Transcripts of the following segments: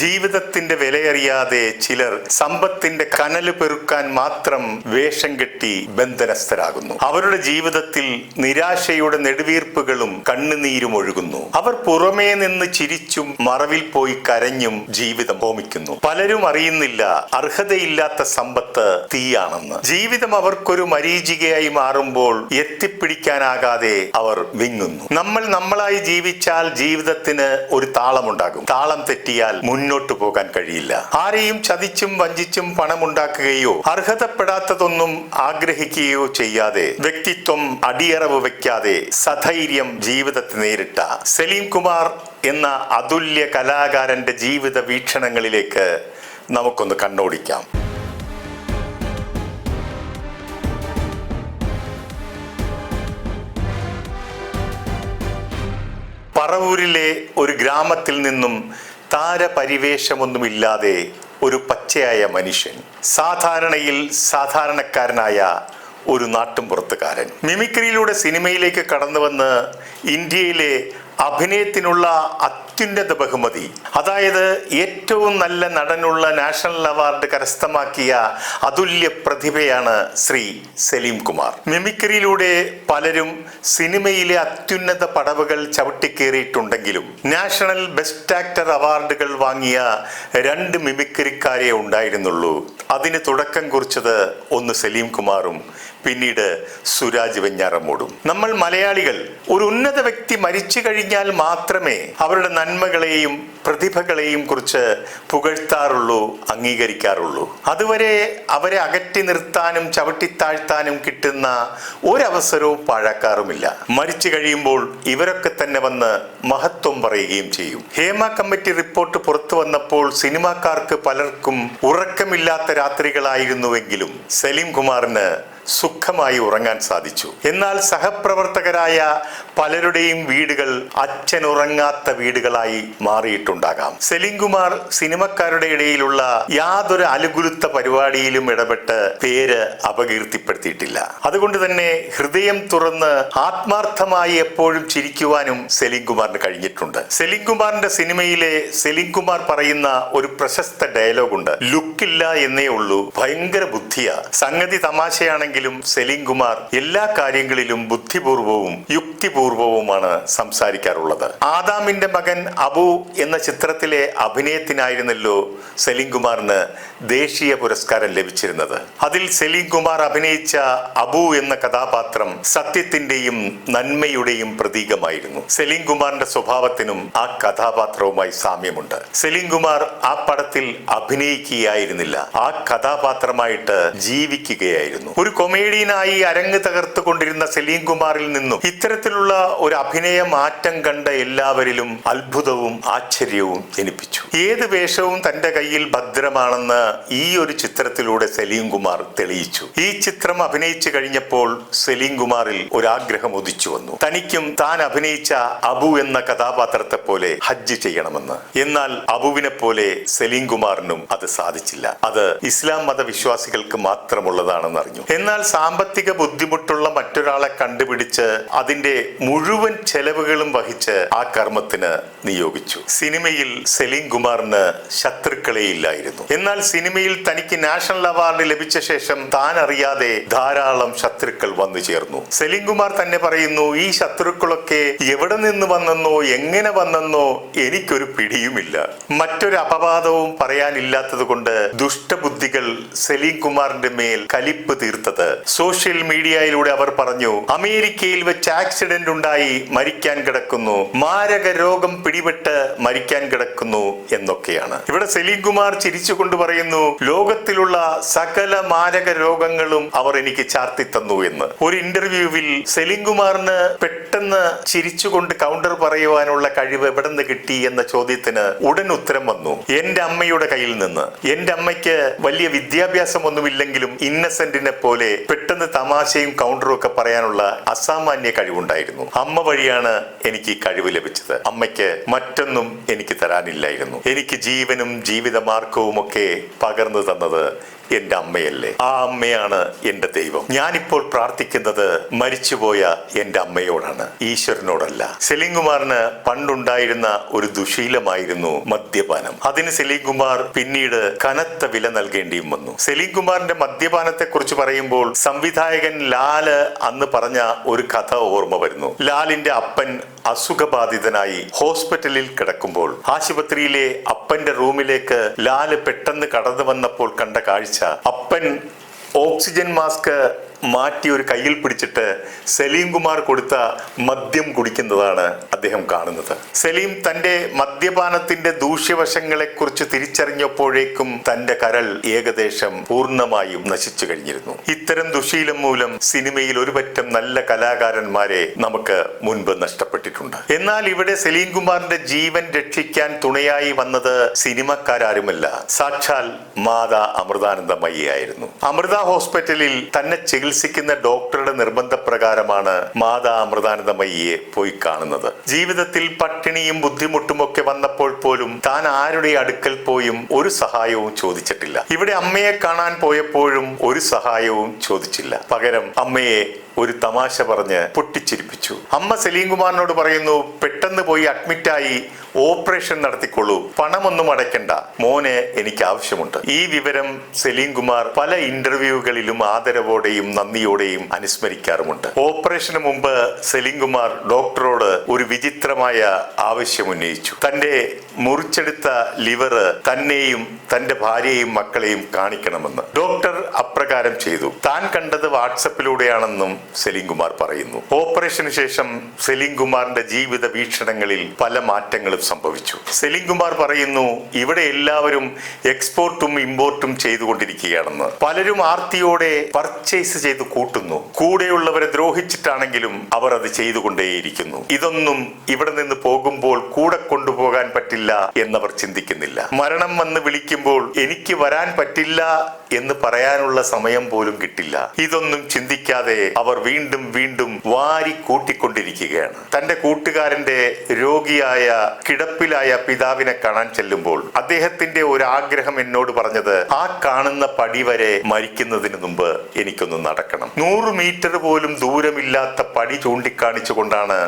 ജീവിതത്തിന്റെ വിലയറിയാതെ ചിലർ സമ്പത്തിന്റെ കനൽ പെറുക്കാൻ മാത്രം വേഷം കെട്ടി ബന്ധനസ്ഥരാകുന്നു. അവരുടെ ജീവിതത്തിൽ നിരാശയുടെ നെടുവീർപ്പുകളും കണ്ണുനീരും ഒഴുകുന്നു. അവർ പുറമേ നിന്ന് ചിരിച്ചും മറവിൽ പോയി കരഞ്ഞും ജീവിതം ഹോമിക്കുന്നു. പലരും അറിയുന്നില്ല അർഹതയില്ലാത്ത സമ്പത്ത് തീയാണെന്ന്. ജീവിതം അവർക്കൊരു മരീചികയായി മാറുമ്പോൾ എത്തിപ്പിടിക്കാനാകാതെ അവർ വിങ്ങുന്നു. നമ്മൾ നമ്മളായി ജീവിച്ചാൽ ജീവിതത്തിന് ഒരു താളമുണ്ടാകും. താളം തെറ്റിയാൽ മുന്നോട്ടു പോകാൻ കഴിയില്ല. ആരെയും ചതിച്ചും വഞ്ചിച്ചും പണമുണ്ടാക്കുകയോ അർഹതപ്പെടാത്തതൊന്നും ആഗ്രഹിക്കുകയോ ചെയ്യാതെ വ്യക്തിത്വം അടിയറവ് വയ്ക്കാതെ സധൈര്യം ജീവിതത്തെ നേരിട്ട സലീം കുമാർ എന്ന അതുല്യ കലാകാരന്റെ ജീവിത വീക്ഷണങ്ങളിലേക്ക് നമുക്കൊന്ന് കണ്ണോടിക്കാം. പറവൂരിലെ ഒരു ഗ്രാമത്തിൽ നിന്നും താരപരിവേഷമൊന്നുമില്ലാതെ ഒരു പച്ചയായ മനുഷ്യൻ സാധാരണയിൽ സാധാരണക്കാരനായ ഒരു നാട്ടുംപുറത്തുകാരൻ. മിമിക്രിയിലൂടെ സിനിമയിലേക്ക് കടന്നു വന്ന് ഇന്ത്യയിലെ അഭിനയത്തിനുള്ള അത്യുന്നത ബഹുമതി അതായത് ഏറ്റവും നല്ല നടനുള്ള നാഷണൽ അവാർഡ് കരസ്ഥമാക്കിയ അതുല്യ പ്രതിഭയാണ് ശ്രീ സലീം കുമാർ. മിമിക്രിയിലൂടെ പലരും സിനിമയിലെ അത്യുന്നത പടവുകൾ ചവിട്ടിക്കേറിയിട്ടുണ്ടെങ്കിലും നാഷണൽ ബെസ്റ്റ് ആക്ടർ അവാർഡുകൾ വാങ്ങിയ രണ്ട് മിമിക്രിക്കാരെ ഉണ്ടായിരുന്നുള്ളൂ. അതിന് തുടക്കം കുറിച്ചത് ഒന്ന് സലീം കുമാറും പിന്നീട് സുരാജ് വെഞ്ഞാറമ്മൂടും. നമ്മൾ മലയാളികൾ ഒരു ഉന്നത വ്യക്തി മരിച്ചു കഴിഞ്ഞാൽ മാത്രമേ അവരുടെ നന്മകളെയും പ്രതിഭകളെയും കുറിച്ച് പുകഴ്ത്താറുള്ളൂ അംഗീകരിക്കാറുള്ളൂ. അതുവരെ അവരെ അകറ്റി നിർത്താനും ചവിട്ടിത്താഴ്ത്താനും കിട്ടുന്ന ഒരവസരവും പാഴാക്കാറുമില്ല. മരിച്ചു കഴിയുമ്പോൾ ഇവരൊക്കെ തന്നെ വന്ന് മഹത്വം പറയുകയും ചെയ്യും. ഹേമ കമ്മിറ്റി റിപ്പോർട്ട് പുറത്തു വന്നപ്പോൾ സിനിമാക്കാർക്ക് പലർക്കും ഉറക്കമില്ലാത്ത രാത്രികളായിരുന്നുവെങ്കിലും സലീം കുമാറിന് സുഖമായി ഉറങ്ങാൻ സാധിച്ചു. എന്നാൽ സഹപ്രവർത്തകരായ പലരുടെയും വീടുകൾ അച്ഛൻ ഉറങ്ങാത്ത വീടുകളായി മാറിയിട്ടുണ്ടാകാം. സെലിംകുമാർ കുമാർ സിനിമക്കാരുടെ ഇടയിലുള്ള യാതൊരു അലുകുലുത്ത പരിപാടിയിലും ഇടപെട്ട് പേര് അപകീർത്തിപ്പെടുത്തിയിട്ടില്ല. അതുകൊണ്ട് തന്നെ ഹൃദയം തുറന്ന് ആത്മാർത്ഥമായി എപ്പോഴും ചിരിക്കുവാനും സെലിംകുമാറിന് കഴിഞ്ഞിട്ടുണ്ട്. സെലിംകുമാറിന്റെ സിനിമയിലെ സെലിംകുമാർ കുമാർ പറയുന്ന ഒരു പ്രശസ്ത ഡയലോഗ് ഉണ്ട് ലുക്കില്ല എന്നേ ഉള്ളൂ. ഭയങ്കര ബുദ്ധിയാ. സംഗതി തമാശയാണെങ്കിൽ ആണെങ്കിലും സെലീം കുമാർ എല്ലാ കാര്യങ്ങളിലും ബുദ്ധിപൂർവവും യുക്തിപൂർവവുമാണ് സംസാരിക്കാറുള്ളത്. ആദാമിന്റെ മകൻ അബു എന്ന ചിത്രത്തിലെ അഭിനയത്തിനായിരുന്നല്ലോ സലീം കുമാറിന് ദേശീയ പുരസ്കാരം ലഭിച്ചിരുന്നത്. അതിൽ സെലിം കുമാർ അഭിനയിച്ച അബു എന്ന കഥാപാത്രം സത്യത്തിന്റെയും നന്മയുടെയും പ്രതീകമായിരുന്നു. സെലിം കുമാറിന്റെ സ്വഭാവത്തിനും ആ കഥാപാത്രവുമായി സാമ്യമുണ്ട്. സെലിം കുമാർ ആ പടത്തിൽ അഭിനയിക്കുകയായിരുന്നില്ല. ആ കഥാപാത്രമായിട്ട് ജീവിക്കുകയായിരുന്നു. ഒരു കൊമേഡിയനായി അരങ്ങ് തകർത്തുകൊണ്ടിരുന്ന സെലീം കുമാറിൽ നിന്നും ഇത്തരത്തിലുള്ള ഒരു അഭിനയ മാറ്റം കണ്ട എല്ലാവരിലും അത്ഭുതവും ആശ്ചര്യവും ജനിപ്പിച്ചു. ഏത് വേഷവും തന്റെ കയ്യിൽ ഭദ്രമാണെന്ന് ഈ ഒരു ചിത്രത്തിലൂടെ സലീം കുമാർ തെളിയിച്ചു. ഈ ചിത്രം അഭിനയിച്ചു കഴിഞ്ഞപ്പോൾ സലീം കുമാറിൽ ഒരാഗ്രഹം ഉദിച്ചു വന്നു. തനിക്കും താൻ അഭിനയിച്ച അബു എന്ന കഥാപാത്രത്തെ പോലെ ഹജ്ജ് ചെയ്യണമെന്ന്. എന്നാൽ അബുവിനെ പോലെ സലീം കുമാറിനും അത് സാധിച്ചില്ല. അത് ഇസ്ലാം മതവിശ്വാസികൾക്ക് മാത്രമുള്ളതാണെന്ന് അറിഞ്ഞു. എന്നാൽ സാമ്പത്തിക ബുദ്ധിമുട്ടുള്ള മറ്റൊരാളെ കണ്ടുപിടിച്ച് അതിന്റെ മുഴുവൻ ചെലവുകളും വഹിച്ച് ആ കർമ്മത്തിന് നിയോഗിച്ചു. സിനിമയിൽ സലീം കുമാറിന് ശത്രുക്കളെ ഇല്ലായിരുന്നു എന്നാൽ സിനിമയിൽ തനിക്ക് നാഷണൽ അവാർഡ് ലഭിച്ച ശേഷം താൻ അറിയാതെ ധാരാളം ശത്രുക്കൾ വന്നു ചേർന്നു. സെലിംകുമാർ കുമാർ തന്നെ പറയുന്നു ഈ ശത്രുക്കളൊക്കെ എവിടെ നിന്ന് വന്നെന്നോ എങ്ങനെ വന്നെന്നോ എനിക്കൊരു പിടിയുമില്ല. മറ്റൊരു അപവാദവും പറയാനില്ലാത്തത് കൊണ്ട് ദുഷ്ടബുദ്ധികൾ സലീം കുമാറിന്റെ മേൽ കലിപ്പ് തീർത്തത്. സോഷ്യൽ മീഡിയയിലൂടെ അവർ പറഞ്ഞു അമേരിക്കയിൽ വെച്ച് ആക്സിഡന്റ് ഉണ്ടായി മരിക്കാൻ കിടക്കുന്നു. മാരക രോഗം പിടിപെട്ട് മരിക്കാൻ കിടക്കുന്നു എന്നൊക്കെയാണ്. ഇവിടെ സലീം കുമാർ ചിരിച്ചുകൊണ്ട് പറയുന്നു ലോകത്തിലുള്ള സകല മാരക രോഗങ്ങളും അവർ എനിക്ക് ചാർത്തി തന്നു എന്ന്. ഒരു ഇന്റർവ്യൂവിൽ സെലിം കുമാറിന് പെട്ടെന്ന് ചിരിച്ചുകൊണ്ട് കൗണ്ടർ പറയുവാനുള്ള കഴിവ് എവിടെ നിന്ന് കിട്ടി എന്ന ചോദ്യത്തിന് ഉടൻ ഉത്തരം വന്നു. എന്റെ അമ്മയുടെ കയ്യിൽ നിന്ന്. എന്റെ അമ്മയ്ക്ക് വലിയ വിദ്യാഭ്യാസം ഒന്നുമില്ലെങ്കിലും ഇന്നസെന്റിനെ പോലെ പെട്ടെന്ന് തമാശയും കൗണ്ടറും ഒക്കെ പറയാനുള്ള അസാമാന്യ കഴിവുണ്ടായിരുന്നു. അമ്മ വഴിയാണ് എനിക്ക് ഈ കഴിവ് ലഭിച്ചത്. അമ്മയ്ക്ക് മറ്റൊന്നും എനിക്ക് തരാനില്ലായിരുന്നു. എനിക്ക് ജീവനും ജീവിതമാർഗവും ഒക്കെ പകർന്നു തന്നത് എന്റെ അമ്മയല്ലേ. ആ അമ്മയാണ് എന്റെ ദൈവം. ഞാനിപ്പോൾ പ്രാർത്ഥിക്കുന്നത് മരിച്ചുപോയ എന്റെ അമ്മയോടാണ്. ഈശ്വരനോടല്ല. സെലിം കുമാറിന് പണ്ടുണ്ടായിരുന്ന ഒരു ദുശീലമായിരുന്നു മദ്യപാനം. അതിന് സെലിം കുമാർ പിന്നീട് കനത്ത വില നൽകേണ്ടിയും വന്നു. സെലിം കുമാറിന്റെ മദ്യപാനത്തെ കുറിച്ച് പറയുമ്പോൾ സംവിധായകൻ ലാൽ അന്ന് പറഞ്ഞ ഒരു കഥ ഓർമ്മ വരുന്നു. ലാലിന്റെ അപ്പൻ അസുഖബാധിതനായി ഹോസ്പിറ്റലിൽ കിടക്കുമ്പോൾ ആശുപത്രിയിലെ അപ്പന്റെ റൂമിലേക്ക് ലാൽ പെട്ടെന്ന് കടന്നു വന്നപ്പോൾ കണ്ട കാഴ്ച. അപ്പൻ ഓക്സിജൻ മാസ്ക് മാറ്റി ഒരു കയ്യിൽ പിടിച്ചിട്ട് സലീം കുമാർ കൊടുത്ത മദ്യം കുടിക്കുന്നതാണ് അദ്ദേഹം കാണുന്നത്. സലീം തന്റെ മദ്യപാനത്തിന്റെ ദൂഷ്യവശങ്ങളെക്കുറിച്ച് തിരിച്ചറിഞ്ഞപ്പോഴേക്കും തന്റെ കരൾ ഏകദേശം പൂർണമായും നശിച്ചു കഴിഞ്ഞിരുന്നു. ഇത്തരം ദുശീലം മൂലം സിനിമയിൽ ഒരുപറ്റം നല്ല കലാകാരന്മാരെ നമുക്ക് മുൻപ് നഷ്ടപ്പെട്ടിട്ടുണ്ട്. എന്നാൽ ഇവിടെ സലീം കുമാറിന്റെ ജീവൻ രക്ഷിക്കാൻ തുണയായി വന്നത് സിനിമക്കാരുമല്ല സാക്ഷാൽ മാതാ അമൃതാനന്ദമയ്യായിരുന്നു അമൃത ഹോസ്പിറ്റലിൽ തന്നെ ചികിത്സിക്കുന്ന ഡോക്ടറുടെ നിർബന്ധപ്രകാരമാണ് മാതാ അമൃതാനന്ദമയ്യെ പോയി കാണുന്നത്. ജീവിതത്തിൽ പട്ടിണിയും ബുദ്ധിമുട്ടും ഒക്കെ വന്നപ്പോൾ പോലും താൻ ആരുടെ അടുക്കൽ പോയും ഒരു സഹായവും ചോദിച്ചിട്ടില്ല. ഇവിടെ അമ്മയെ കാണാൻ പോയപ്പോഴും ഒരു സഹായവും ചോദിച്ചില്ല. പകരം അമ്മയെ ഒരു തമാശ പറഞ്ഞ് പൊട്ടിച്ചിരിപ്പിച്ചു. അമ്മ സലീം കുമാറിനോട് പറയുന്നു പെട്ടെന്ന് പോയി അഡ്മിറ്റായി. ഓപ്പറേഷൻ നടത്തിക്കൊള്ളൂ. പണമൊന്നും അടയ്ക്കണ്ട. മോനെ എനിക്ക് ആവശ്യമുണ്ട്. ഈ വിവരം സലീം കുമാർ പല ഇന്റർവ്യൂകളിലും ആദരവോടെയും നന്ദിയോടെയും അനുസ്മരിക്കാറുമുണ്ട്. ഓപ്പറേഷന് മുമ്പ് സലീം കുമാർ ഡോക്ടറോട് ഒരു വിചിത്രമായ ആവശ്യം ഉന്നയിച്ചു. തന്റെ മുറിച്ചെടുത്ത ലിവർ തന്നെയും തന്റെ ഭാര്യയെയും മക്കളെയും കാണിക്കണമെന്ന് ഡോക്ടർ അപ്രകാരം ചെയ്തു. താൻ കണ്ടത് വാട്സപ്പിലൂടെയാണെന്നും സലീം കുമാർ പറയുന്നു. ഓപ്പറേഷന് ശേഷം സലീം കുമാറിന്റെ ജീവിത വീക്ഷണങ്ങളിൽ പല മാറ്റങ്ങളും സംഭവിച്ചു. സെലിം കുമാർ പറയുന്നു ഇവിടെ എല്ലാവരും എക്സ്പോർട്ടും ഇമ്പോർട്ടും ചെയ്തുകൊണ്ടിരിക്കുകയാണെന്ന്. പലരും ആർത്തിയോടെ പർച്ചേസ് ചെയ്ത് കൂട്ടുന്നു. കൂടെയുള്ളവരെ ദ്രോഹിച്ചിട്ടാണെങ്കിലും അവർ അത് ചെയ്തുകൊണ്ടേയിരിക്കുന്നു. ഇതൊന്നും ഇവിടെ നിന്ന് പോകുമ്പോൾ കൂടെ കൊണ്ടുപോകാൻ പറ്റില്ല എന്നവർ ചിന്തിക്കുന്നില്ല. മരണം വന്ന് വിളിക്കുമ്പോൾ എനിക്ക് വരാൻ പറ്റില്ല എന്ന് പറയാനുള്ള സമയം പോലും കിട്ടില്ല. ഇതൊന്നും ചിന്തിക്കാതെ അവർ വീണ്ടും വീണ്ടും വാരി കൂട്ടിക്കൊണ്ടിരിക്കുകയാണ് തന്റെ കൂട്ടുകാരന്റെ രോഗിയായ കിടപ്പിലായ പിതാവിനെ കാണാൻ ചെല്ലുമ്പോൾ അദ്ദേഹത്തിന്റെ ഒരു ആഗ്രഹം എന്നോട് പറഞ്ഞത് ആ കാണുന്ന പടി വരെ മരിക്കുന്നതിന് മുമ്പ് എനിക്കൊന്ന് നടക്കണം. നൂറ് മീറ്റർ പോലും ദൂരമില്ലാത്ത പടി ചൂണ്ടിക്കാണിച്ചുകൊണ്ടാണ്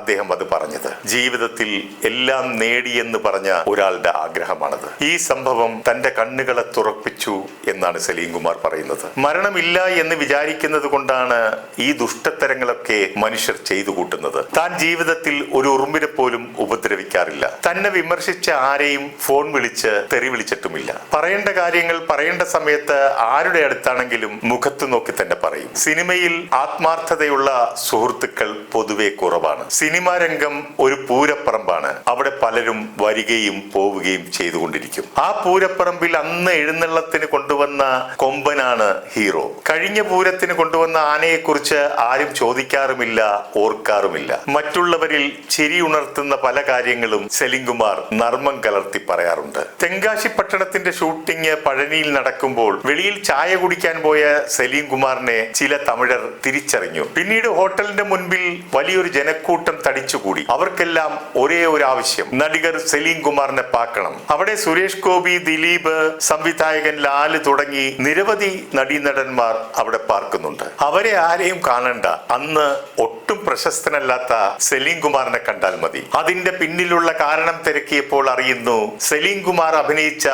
അദ്ദേഹം അത് പറഞ്ഞത്. ജീവിതത്തിൽ എല്ലാം നേടിയെന്ന് പറഞ്ഞ ഒരാളുടെ ആഗ്രഹമാണത്. ഈ സംഭവം തന്റെ കണ്ണുകളെ തുറപ്പിച്ചു എന്നാണ് സലീം കുമാർ പറയുന്നത്. മരണമില്ല എന്ന് വിചാരിക്കുന്നത് കൊണ്ടാണ് ഈ ദുഷ്ടത്തരങ്ങളൊക്കെ മനുഷ്യർ ചെയ്തു കൂട്ടുന്നത്. താൻ ജീവിതത്തിൽ ഒരു ഉറുമ്പിനെ പോലും ഉപദ്രവിക്കാറില്ല. തന്നെ വിമർശിച്ച ആരെയും ഫോൺ വിളിച്ച് തെറി വിളിച്ചിട്ടുമില്ല. പറയേണ്ട കാര്യങ്ങൾ പറയേണ്ട സമയത്ത് ആരുടെ അടുത്താണെങ്കിലും മുഖത്ത് നോക്കി തന്നെ പറയും. സിനിമയിൽ ആത്മാർത്ഥതയുള്ള സുഹൃത്തുക്കൾ പൊതുവെ കുറവാണ്. സിനിമാ രംഗം ഒരു പൂരപ്പറമ്പാണ്. അവിടെ പലരും വരികയും പോവുകയും ചെയ്തുകൊണ്ടിരിക്കും. ആ പൂരപ്പറമ്പിൽ അന്ന് എഴുന്നള്ളത്തിന് കൊണ്ടുവന്ന കൊമ്പനാണ് ഹീറോ. കഴിഞ്ഞ പൂരത്തിന് കൊണ്ടുവന്ന ആനയെ കുറിച്ച് ആരും ചോദിക്കാറുമില്ല ഓർക്കാറുമില്ല. മറ്റുള്ളവരിൽ ചിരി ഉണർത്തുന്ന പല കാര്യങ്ങളും സെലിംകുമാർ നർമ്മം കലർത്തി പറയാറുണ്ട്. തെങ്കാശി പട്ടണത്തിന്റെ ഷൂട്ടിംഗ് പഴനിയിൽ നടക്കുമ്പോൾ വെളിയിൽ ചായ കുടിക്കാൻ പോയ സലീം കുമാറിനെ ചില തമിഴർ തിരിച്ചറിഞ്ഞു. പിന്നീട് ഹോട്ടലിന്റെ മുൻപിൽ വലിയൊരു ജനക്കൂട്ടം തടിച്ചുകൂടി. അവർക്കെല്ലാം ഒരേ ഒരു ആവശ്യം നടികർ സലീം കുമാറിനെ പാക്കണം. അവിടെ സുരേഷ് ഗോപി ദിലീപ് സംവിധായകൻ ലാൽ തുടങ്ങി നിരവധി നടീനടന്മാർ അവിടെ പാർക്കുന്നുണ്ട്. അവരെ ആരെയും കാണണ്ട. അന്ന് ഒട്ടും പ്രശസ്തനല്ലാത്ത സലീം കുമാറിനെ കണ്ടാൽ മതി. അതിന്റെ പിന്നിലുള്ള കാരണം തിരക്കിയപ്പോൾ അറിയുന്നു സലീം കുമാർ അഭിനയിച്ച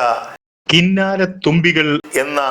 കിന്നാര തുമ്പികൾ എന്ന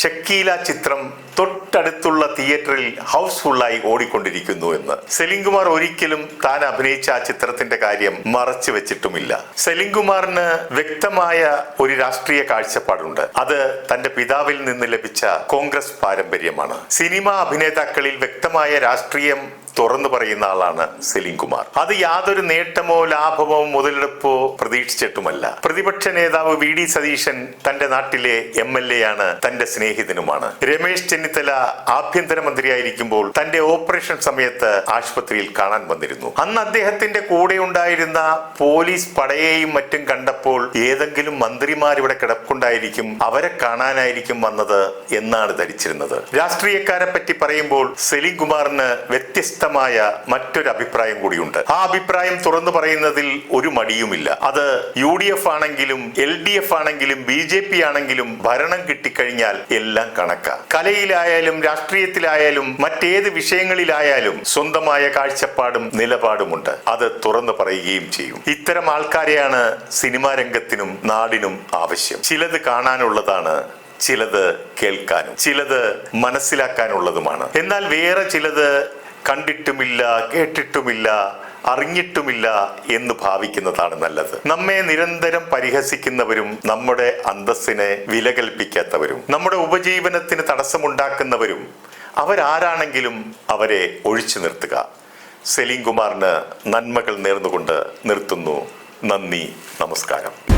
ഷക്കീല ചിത്രം തൊട്ടടുത്തുള്ള തിയേറ്ററിൽ ഹൗസ്ഫുള്ളായി ഓടിക്കൊണ്ടിരിക്കുന്നു എന്ന്. സെലിംകുമാർ ഒരിക്കലും താൻ അഭിനയിച്ച ആ ചിത്രത്തിന്റെ കാര്യം മറച്ചു വെച്ചിട്ടുമില്ല. സെലിംകുമാറിന് വ്യക്തമായ ഒരു രാഷ്ട്രീയ കാഴ്ചപ്പാടുണ്ട്. അത് തന്റെ പിതാവിൽ നിന്ന് ലഭിച്ച കോൺഗ്രസ് പാരമ്പര്യമാണ്. സിനിമാ അഭിനേതാക്കളിൽ വ്യക്തമായ രാഷ്ട്രീയം തുറന്നു പറയുന്ന ആളാണ് സലീം കുമാർ. അത് യാതൊരു നേട്ടമോ ലാഭമോ മുതലെടുപ്പോ പ്രതീക്ഷിച്ചിട്ടുമല്ല. പ്രതിപക്ഷ നേതാവ് വി ഡി സതീശൻ തന്റെ നാട്ടിലെ എം എൽ എ ആണ് തന്റെ സ്നേഹിതനുമാണ്. രമേശ് ചെന്നിത്തല ആഭ്യന്തരമന്ത്രിയായിരിക്കുമ്പോൾ തന്റെ ഓപ്പറേഷൻ സമയത്ത് ആശുപത്രിയിൽ കാണാൻ വന്നിരുന്നു. അന്ന് അദ്ദേഹത്തിന്റെ കൂടെ ഉണ്ടായിരുന്ന പോലീസ് പടയെയും മറ്റും കണ്ടപ്പോൾ ഏതെങ്കിലും മന്ത്രിമാർ ഇവിടെ കിടപ്പുണ്ടായിരിക്കും അവരെ കാണാനായിരിക്കും വന്നത് എന്നാണ് ധരിച്ചിരുന്നത്. രാഷ്ട്രീയക്കാരെ പറ്റി പറയുമ്പോൾ സലീം കുമാറിന് വ്യത്യസ്ത വ്യത്യസ്തമായ മറ്റൊരു അഭിപ്രായം കൂടിയുണ്ട്. ആ അഭിപ്രായം തുറന്നു പറയുന്നതിൽ ഒരു മടിയുമില്ല. അത് യു ഡി എഫ് ആണെങ്കിലും എൽ ഡി എഫ് ആണെങ്കിലും ബി ജെ പി ആണെങ്കിലും ഭരണം കിട്ടിക്കഴിഞ്ഞാൽ എല്ലാം കണക്കാം. കലയിലായാലും രാഷ്ട്രീയത്തിലായാലും മറ്റേത് വിഷയങ്ങളിലായാലും സ്വന്തമായ കാഴ്ചപ്പാടും നിലപാടുമുണ്ട്. അത് തുറന്നു പറയുകയും ചെയ്യും. ഇത്തരം ആൾക്കാരെയാണ് സിനിമാ രംഗത്തിനും നാടിനും ആവശ്യം. ചിലത് കാണാനുള്ളതാണ് ചിലത് കേൾക്കാനും ചിലത് മനസ്സിലാക്കാനുള്ളതുമാണ്. എന്നാൽ വേറെ ചിലത് കണ്ടിട്ടുമില്ല കേട്ടിട്ടുമില്ല അറിഞ്ഞിട്ടുമില്ല എന്ന് ഭാവിക്കുന്നതാണ് നല്ലത്. നമ്മെ നിരന്തരം പരിഹസിക്കുന്നവരും നമ്മുടെ അന്തസ്സിനെ വില കൽപ്പിക്കാത്തവരും നമ്മുടെ ഉപജീവനത്തിന് തടസ്സമുണ്ടാക്കുന്നവരും അവരാരാണെങ്കിലും അവരെ ഒഴിച്ചു നിർത്തുക. സെലീം കുമാറിന് നന്മകൾ നേർന്നുകൊണ്ട് നിർത്തുന്നു. നന്ദി നമസ്കാരം.